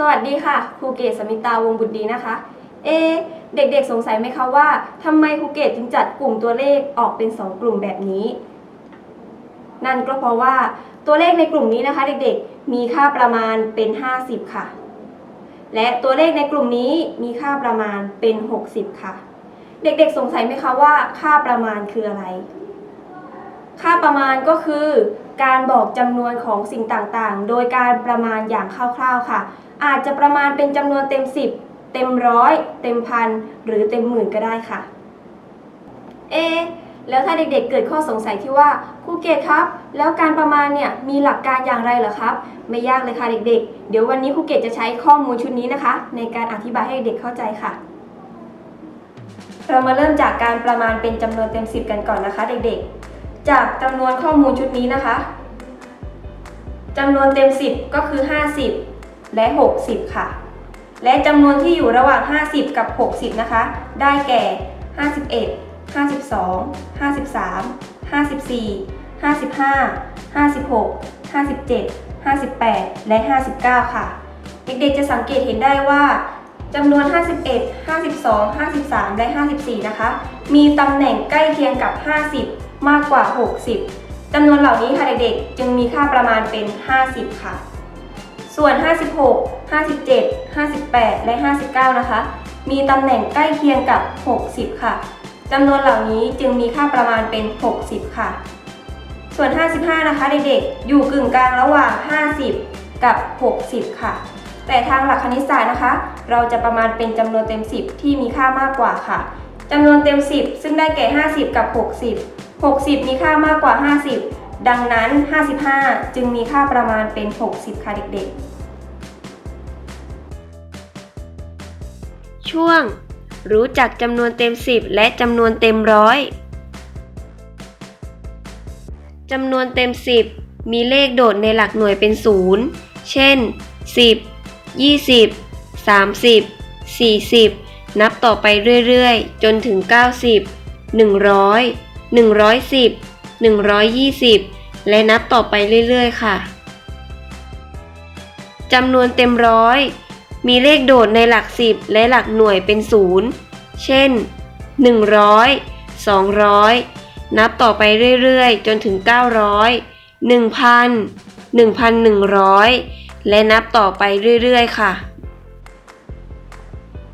สวัสดีค่ะครูเกศสมิตาวงศ์บุตรดีนะคะ เอ เด็กๆสงสัยไหมคะว่าทำไมครูเกศจึงจัดกลุ่มตัวเลขออกเป็น 2 กลุ่มแบบนี้ นั่นก็เพราะว่าตัวเลขในกลุ่มนี้นะคะ เด็กๆมีค่าประมาณเป็น 50 ค่ะ และตัวเลขในกลุ่มนี้มีค่าประมาณเป็น 60 ค่ะ เด็กๆสงสัยไหมคะว่าค่าประมาณคืออะไร ค่าประมาณก็คือ การบอกจำนวนของสิ่งต่างๆ โดยการประมาณอย่างคร่าวๆค่ะ อาจจะประมาณเป็นจำนวนเต็ม 10 เต็มร้อยเต็มพันหรือเต็มหมื่นก็ได้ค่ะ เอ แล้วถ้าเด็กๆเกิดข้อสงสัยที่ว่าครูเกศครับ แล้วการประมาณเนี่ยมีหลักการอย่างไรเหรอครับ ไม่ยากเลยค่ะเด็กๆเดี๋ยววันนี้ครูเกศจะใช้ข้อมูลชุดนี้นะคะ ในการอธิบายให้เด็กเข้าใจค่ะเรามาเริ่มจากการประมาณเป็นจำนวนเต็ม 10 กันก่อนนะคะเด็กๆ จากจำนวนข้อมูลชุดนี้นะคะจำนวนเต็ม 10 ก็คือ 50 และ 60 ค่ะ และจำนวนที่อยู่ระหว่าง 50 กับ 60 นะคะ ได้แก่ 51 52 53 54 55 56 57 58 และ 59 ค่ะ เด็กๆจะสังเกตเห็นได้ว่าจำนวน 51 52 53 และ 54 นะคะ มีตำแหน่งใกล้เคียงกับ 50 มากกว่า 60จำนวนเหล่านี้ค่ะเด็กๆ จึงมีค่าประมาณเป็น 50 ค่ะ ส่วน 56 57 58 และ 59 นะคะ มีตำแหน่งใกล้เคียงกับ 60 ค่ะจำนวนเหล่านี้จึงมีค่าประมาณเป็น 60 ค่ะ ส่วน 55 นะคะเด็กๆ อยู่กึ่งกลางระหว่าง 50 กับ 60 ค่ะ แต่ทางหลักคณิตศาสตร์นะคะ เราจะประมาณเป็นจำนวนเต็ม 10 ที่มีค่ามากกว่าค่ะจำนวนเต็ม 10 ซึ่งได้แก่ 50 กับ 60 60 มีค่ามากกว่า 50 ดังนั้น 55 จึงมีค่าประมาณเป็น 60 ค่ะเด็กๆ ช่วง รู้จักจำนวนเต็ม 10 และจำนวนเต็มร้อยจำนวนเต็ม 10 มีเลขโดดในหลักหน่วยเป็นศูนย์เช่น 10 20 30 40 นับต่อไปเรื่อยๆ จนถึง 90 100 110 120 และนับต่อไปเรื่อยๆ ค่ะจำนวนเต็มร้อย มีเลขโดดในหลักสิบและหลักหน่วยเป็นศูนย์เช่น 100 200 นับต่อไปเรื่อยๆ จนถึง 900 1,000 1,100 และนับต่อไปเรื่อยๆ ค่ะ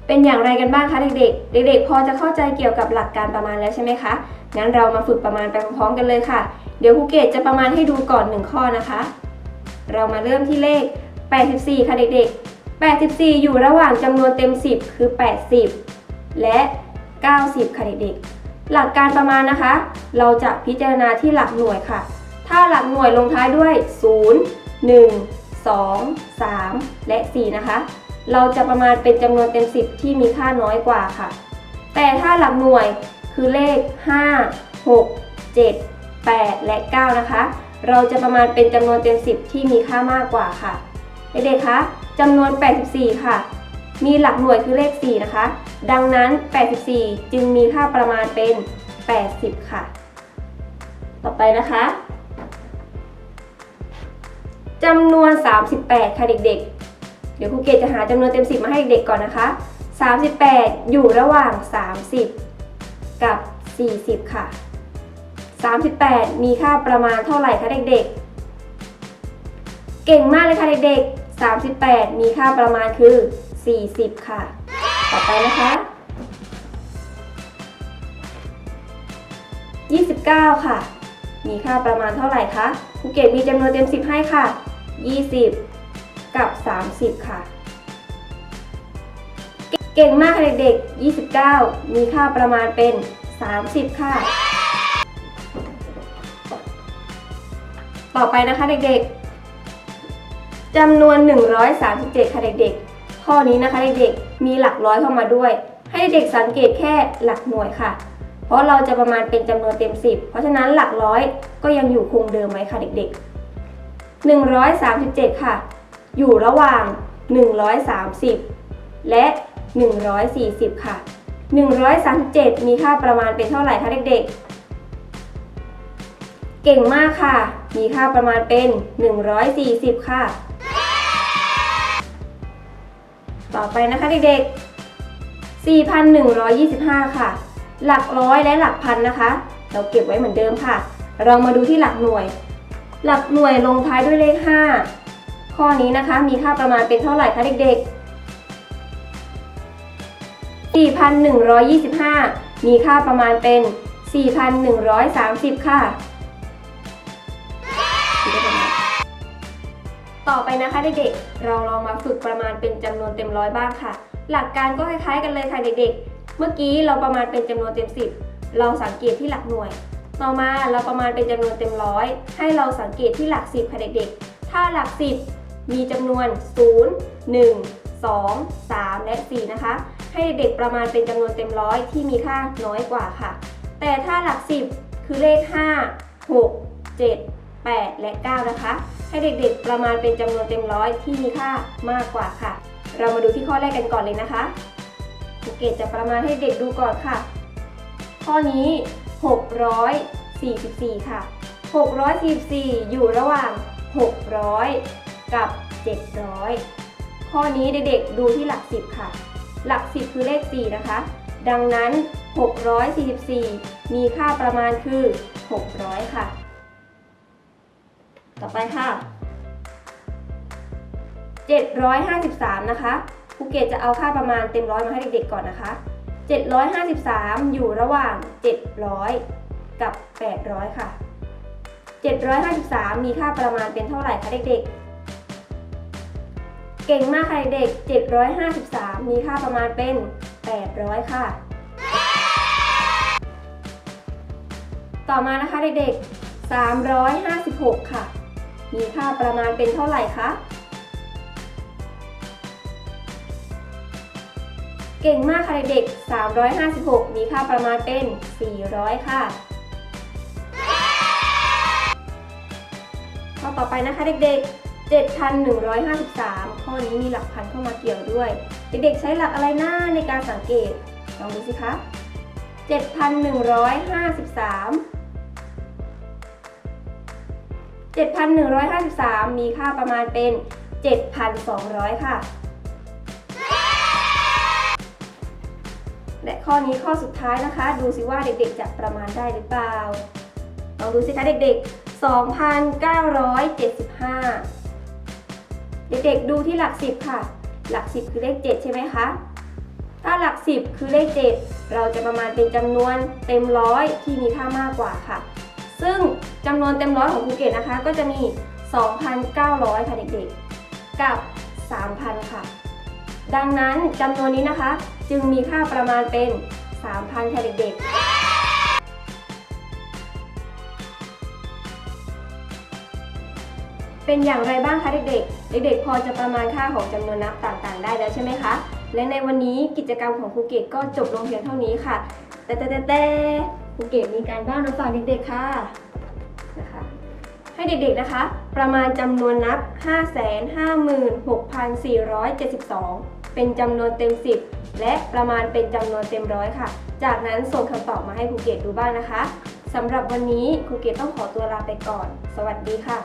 เป็นอย่างไรกันบ้างคะเด็กๆ เด็กๆ พอจะเข้าใจเกี่ยวกับหลักการประมาณแล้วใช่ไหมคะ งั้นเรามาฝึกประมาณไปพร้อมๆกันเลยค่ะ เดี๋ยวครูเกตจะประมาณให้ดูก่อนหนึ่งข้อนะคะ เรามาเริ่มที่เลข 84 ค่ะเด็กๆ 84 อยู่ระหว่างจำนวนเต็ม 10 คือ 80 และ 90 ค่ะเด็กๆ หลักการประมาณนะคะ เราจะพิจารณาที่หลักหน่วยค่ะ ถ้าหลักหน่วยลงท้ายด้วย 0 1 2 3 และ 4 นะคะ เราจะประมาณเป็นจำนวนเต็ม 10 ที่มีค่าน้อยกว่าค่ะ แต่ถ้าหลักหน่วย คือเลข 5 6 7 8 และ 9 นะคะ เราจะประมาณเป็นจำนวนเต็ม 10 ที่มีค่ามากกว่าค่ะ เด็กๆคะจำนวน 84 ค่ะ มีหลักหน่วยคือเลข 4 นะคะ ดังนั้น 84 จึงมีค่าประมาณเป็น 80 ค่ะ ต่อไปนะคะจำนวน 38 ค่ะเด็กๆ เดี๋ยวครูเกศจะหาจำนวนเต็ม 10 มาให้เด็กๆก่อนนะคะ 38 อยู่ระหว่าง 30 กับ 40 ค่ะ 38 มีค่าประมาณเท่าไหร่คะเด็กๆ เก่งมากเลยค่ะเด็กๆ 38 มีค่าประมาณคือ 40 ค่ะ ต่อไปนะคะ 29 ค่ะ มีค่าประมาณเท่าไหร่คะครูเกศมีจำนวนเต็ม 10 ให้ค่ะ 20 กับ 30 ค่ะ เก่งมากค่ะเด็กๆ 29 มีค่าประมาณเป็น 30 ค่ะ ต่อไปนะคะเด็กๆจำนวน 137 ค่ะเด็กๆ ข้อนี้นะคะเด็กๆ มีหลักร้อยเข้ามาด้วย ให้เด็กๆสังเกตแค่หลักหน่วยค่ะ เพราะเราจะประมาณเป็นจำนวนเต็ม 10 เพราะฉะนั้นหลักร้อยก็ยังอยู่คงเดิมไว้ค่ะเด็กๆ 137 ค่ะ อยู่ระหว่าง 130 และ 140 ค่ะ 137 มีค่าประมาณเป็นเท่าไหร่คะเด็กๆ เก่งมากค่ะ มีค่าประมาณเป็น 140 ค่ะ ต่อไปนะคะเด็กๆ 4,125 ค่ะ หลักร้อยและหลักพันนะคะ เราเก็บไว้เหมือนเดิมค่ะ เรามาดูที่หลักหน่วย หลักหน่วยลงท้ายด้วยเลข 5 ข้อนี้นะคะมีค่าประมาณเป็นเท่าไหร่คะเด็กๆ 4,125 มีค่าประมาณเป็น 4,130 ค่ะ ต่อไปนะคะเด็กๆ เราลองมาฝึกประมาณเป็นจำนวนเต็มร้อยบ้างค่ะ หลักการก็คล้ายๆกันเลยค่ะเด็กๆ เมื่อกี้เราประมาณเป็นจำนวนเต็ม 10 เราสังเกตที่หลักหน่วย ต่อมาเราประมาณเป็นจำนวนเต็มร้อยให้เราสังเกตที่หลัก 10ค่ะเด็กๆ ถ้าหลัก 10 มีจำนวน 0 1 2 3 และ 4 นะคะ ให้เด็กๆประมาณเป็นจำนวนเต็มร้อยที่มีค่าน้อยกว่าค่ะ แต่ถ้าหลัก 10 คือเลข 5 6 7 8 และ 9 นะคะ ให้เด็กๆประมาณเป็นจำนวนเต็มร้อยที่มีค่ามากกว่าค่ะ เรามาดูที่ข้อแรกกันก่อนเลยนะคะครูเกตจะประมาณให้เด็กดูก่อนค่ะ ข้อนี้ 644 ค่ะ 644 อยู่ระหว่าง 600 กับ 700 ข้อนี้เด็กๆดูที่หลัก 10 ค่ะ หลัก 10 คือเลข 4 นะคะ ดังนั้น 644 มีค่าประมาณคือ 600 ค่ะ ต่อไปค่ะ 753 นะคะครูเก็ตจะเอาค่าประมาณเต็มร้อยมาให้เด็กๆก่อนนะคะ 753 อยู่ระหว่าง 700 กับ 800 ค่ะ 753 มีค่าประมาณเป็นเท่าไหร่คะเด็กๆ เก่งมากค่ะเด็ก 753 มีค่าประมาณเป็น 800 ค่ะ ต่อมานะคะเด็กๆ 356 ค่ะ มีค่าประมาณเป็นเท่าไหร่คะ เก่งมากค่ะเด็กๆ 356 มีค่าประมาณเป็น 400 ค่ะ ข้อต่อไปนะคะเด็กๆ 7,153 ข้อนี้มีหลักพันเข้ามาเกี่ยวด้วย เด็กๆใช้หลักอะไรหน้าในการสังเกต ลองดูสิคะ 7,153 7,153 มีค่าประมาณเป็น 7,200 ค่ะ และข้อนี้ข้อสุดท้ายนะคะ ดูสิว่าเด็กๆจะประมาณได้หรือเปล่า ลองดูสิคะเด็กๆ 2,975 เด็กๆดูที่หลัก10ค่ะ หลัก10คือเลข7ใช่ไหมคะ ถ้าหลัก10คือเลข7เราจะประมาณเป็นจำนวนเต็มร้อยที่มีค่ามากกว่าค่ะ ซึ่งจำนวนเต็มร้อยของภูเก็ตนะคะ ก็จะมี 2,900 ค่ะเด็กๆ กับ 3,000 ค่ะ ดังนั้นจำนวนนี้นะคะ จึงมีค่าประมาณเป็น 3,000 ค่ะเด็กๆเป็นอย่างไรบ้างคะเด็กๆ เด็กๆ พอจะประมาณค่าของจำนวนนับต่างๆ ได้แล้วใช่ไหมคะ และในวันนี้กิจกรรมของภูเกตก็จบลงเพียงเท่านี้ค่ะ แต่แต่แต่แต่ภูเกตมีการบ้านมาฝากเด็กๆค่ะนะคะให้เด็กๆนะคะ ประมาณจำนวนนับ 556,472 เป็นจำนวนเต็ม 10 และประมาณเป็นจำนวนเต็มร้อยค่ะ จากนั้นส่งคำตอบมาให้ครูเกตดูบ้างนะคะสำหรับวันนี้ครูเกตต้องขอตัวลาไปก่อน สวัสดีค่ะ